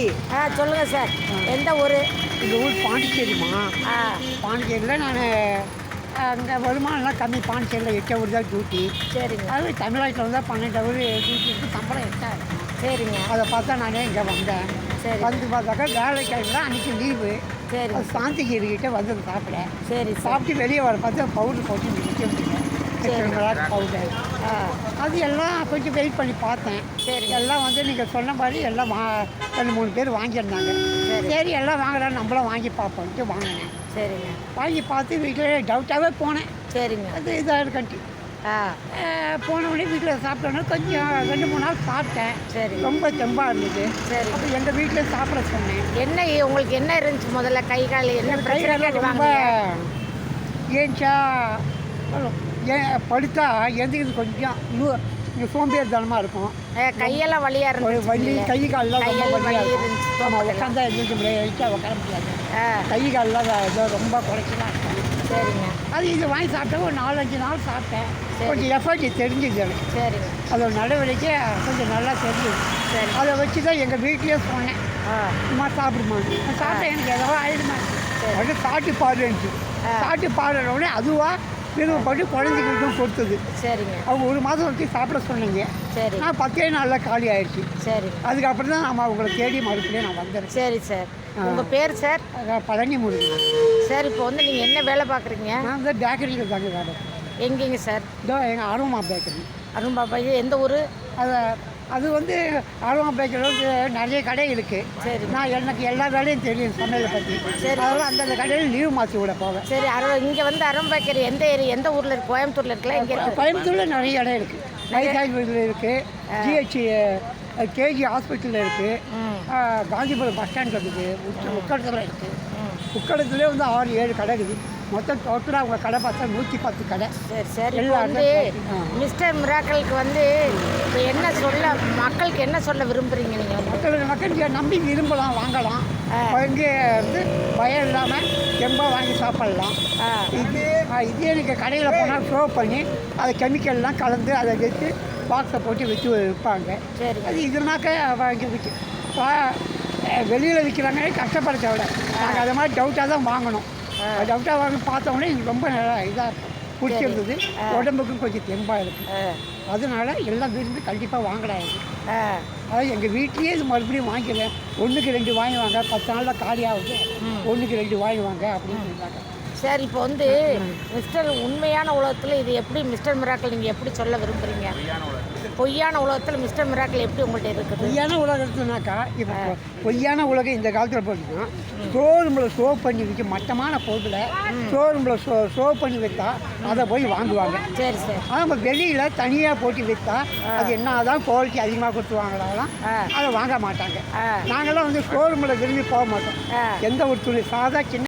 ஜூட்டி ஆ சொல்லுங்கள் சார். எந்த ஊர்? இந்த ஊர் பாண்டிச்சேரிம்மா. ஆ. பாண்டிச்சேரியில் நான் அங்கே வருமானம்லாம் கம்மி. பாண்டிச்சேரியில் எட்டு ஊர் தான் டியூட்டி சரிங்க. அது தமிழ்நாட்டில் வந்தால் பன்னெண்டு ஊர் டியூட்டி இருக்குது சம்பளம் எட்டாயிரம் சரிங்க. அதை பார்த்தா நானே இங்கே வந்தேன். சரி. வந்து பார்த்தாக்கா வேலை டைமில் அன்றைக்கி லீவு சரி சாந்திகிரிக்கிட்ட வந்து சாப்பிட சரி சார். சாப்பிட்டு வெளியே வர பார்த்தா பவுடர் போட்டு நிற்க முடியல. பவுடர் ஆ அது எல்லாம் கொஞ்சம் வெயிட் பண்ணி பார்த்தேன். சரி. எல்லாம் வந்து நீங்கள் சொன்ன மாதிரி எல்லாம் வா ரெண்டு மூணு பேர் வாங்கியிருந்தாங்க. சரி. சரி எல்லாம் வாங்கலாம் நம்மளும் வாங்கி பார்ப்போம்ட்டு வாங்கினேன் சரிங்க. வாங்கி பார்த்து வீட்டில் டவுட்டாகவே போனேன். சரிங்க. அது இதாக இருக்கட்டி ஆ. போன உடனே வீட்டில் சாப்பிட்டோன்னே கொஞ்சம் ரெண்டு மூணு நாள் சாப்பிட்டேன். சரி ரொம்ப தெம்பாக இருந்தது. சரி அப்போ எங்கள் வீட்டில் சாப்பிட சொன்னேன். என்ன உங்களுக்கு என்ன இருந்துச்சு முதல்ல? கை கால் என்ன கை கேட்டு ரொம்ப ஏன்ச்சா ஏன் படுத்தா எந்திரிக்கிறது கொஞ்சம் இன்னும் இங்கே சோம்பேறித்தனமாக இருக்கும். கையெல்லாம் வலியா ஒரு வலி இருந்துச்சு கை கால்லாம் ரொம்ப இருக்கும். இருந்துச்சு, ஆமாம். உட்காந்தா முடியாது வயிற்றா உட்கார முடியாது. கை கால்லாம் ஏதோ ரொம்ப குறைச்சலாம் இருக்கும். சரிங்க. அது இது வாங்கி சாப்பிட்டா ஒரு நாலஞ்சு நாள் சாப்பிட்டேன். சரி. கொஞ்சம் எஃபர்ட் தெரிஞ்சுது எனக்கு. சரிங்க அதோட நடவடிக்கை கொஞ்சம் நல்லா தெரிஞ்சுது. சரி. அதை வச்சு தான் எங்கள் வீட்லேயே சொன்னேன். ஆ. அம்மா சாப்பிடுமா? சாப்பிட்டேன் எனக்கு ஏதோ ஆயிடுமா? சரி. அது சாப்பிட்டு பாருன்ச்சு ஆ. சாப்பிட்டு பாடுற அதுவாக விருப்பப்பட்டு குழந்தைங்களுக்கும் கொடுத்தது. சரிங்க. அவங்க ஒரு மாதம் வச்சு சாப்பிட சொன்னீங்க. சரி. நான் பத்தே நாளில் காலி ஆயிடுச்சு. சரி. அதுக்கப்புறம் தான் நம்ம அவங்களை தேடி மறுபடியும் நான் வந்துடுறேன் சரி சார். உங்கள் பேர் சார்? பழனி முருகன் சார் இப்போ வந்து நீங்கள் என்ன வேலை பார்க்குறீங்க? நான் வந்து பேக்கரியில் தாங்க வேலை எங்கேங்க சார்? இதோ எங்கள் அருமா பேக்கரி. அருண் பாபா இது எந்த ஊர்? அது அது வந்து அருமா பேக்கரியில் நிறைய கடை இருக்குது சரி. நான் எனக்கு எல்லா வேலையும் தெரியும் சமையலை பற்றி சரி. அதெல்லாம் அந்தந்த கடையில் லீவ் மாற்றி விட போவேன். சரி அர இங்கே வந்து அருண் பேக்கரி எந்த ஏரியா எந்த ஊரில் இருக்கு? கோயம்புத்தூரில் இருக்குல்ல இங்கே இருக்கு? கோயம்புத்தூரில் நிறைய இடம் இருக்குது வைசாயில் இருக்குது ஜிஹெச் கேஜி ஹாஸ்பிட்டலில் இருக்குது காந்திபுரம் பஸ் ஸ்டாண்ட் இருக்குது. உக்கடத்தில் இருக்குது உக்கடத்துலேயே வந்து ஆறு ஏழு கடை இருக்குது. மொத்தம் டோட்டலாக அவங்க கடை பார்த்தா நூற்றி பத்து கடை. சரி சரி. வந்து. மிஸ்டர் மிராக்கலுக்கு வந்து இப்போ என்ன சொல்ல மக்களுக்கு என்ன சொல்ல விரும்புகிறீங்க நீங்கள் மக்களுக்கு மக்கள் நம்பி விரும்பலாம் வாங்கலாம். ஆ. இங்கே வந்து பயம் இல்லாமல் ரொம்ப வாங்கி சாப்பிடலாம். இது இதே நீங்கள் கடையில் போனால் ஷோ பண்ணி அதை கெமிக்கல்லாம் கலந்து அதை வச்சு பாக்ஸை போட்டு வச்சு விற்பாங்க. சரி. அது இதுனாக்க வாங்கி விற்க வெளியில் விற்கிறாங்க கஷ்டப்பட தேவை நாங்கள் அதை மாதிரி டவுட்டாக தான் வாங்கணும். டவுட்டாக வாங்கி பார்த்தோன்னே எனக்கு ரொம்ப நல்லா இதாக பிடிச்சிருந்தது. உடம்புக்கும் கொஞ்சம் தெம்பாக இருக்குது அதனால எல்லாம் விரும்பி கண்டிப்பாக வாங்கலாம் அதாவது எங்கள் வீட்லேயே இது மறுபடியும் வாங்கிக்கிறேன் ஒன்றுக்கு ரெண்டு வாங்குவாங்க பத்து நாளில் காலி ஆகுது. ஒன்றுக்கு ரெண்டு வாங்குவாங்க அப்படின்னு சொல்லிட்டாங்க சரி இப்போ வந்து மிஸ்டர் உண்மையான உலகத்தில் இது எப்படி மிஸ்டர் மிராக்கல் நீங்கள் எப்படி சொல்ல விரும்புகிறீங்க பொய்யான உலகத்தில். மிஸ்டர் மிராக்கல் எப்படி உங்கள்கிட்ட இருக்குது? பொய்யான உலகத்துனாக்கா இப்போ பொய்யான உலகம் இந்த காலத்தில் போட்டுன்னா ஷோரூமில் ஷோ பண்ணி விற்க மட்டமான பொருளை ஷோரூமில் ஷோ ஷோ பண்ணி விற்றா அதை போய் வாங்குவாங்க. சரி சார். ஆனால் நம்ம வெளியில் தனியாக போட்டு விற்றா அது என்ன தான் குவாலிட்டி அதிகமாக கொடுத்து வாங்கலாம் ஆ. அதை வாங்க மாட்டாங்க. ஆ. நாங்களாம் வந்து ஷோரூமில் விரும்பி போக மாட்டோம். எந்த ஒரு துணி சாதா சின்ன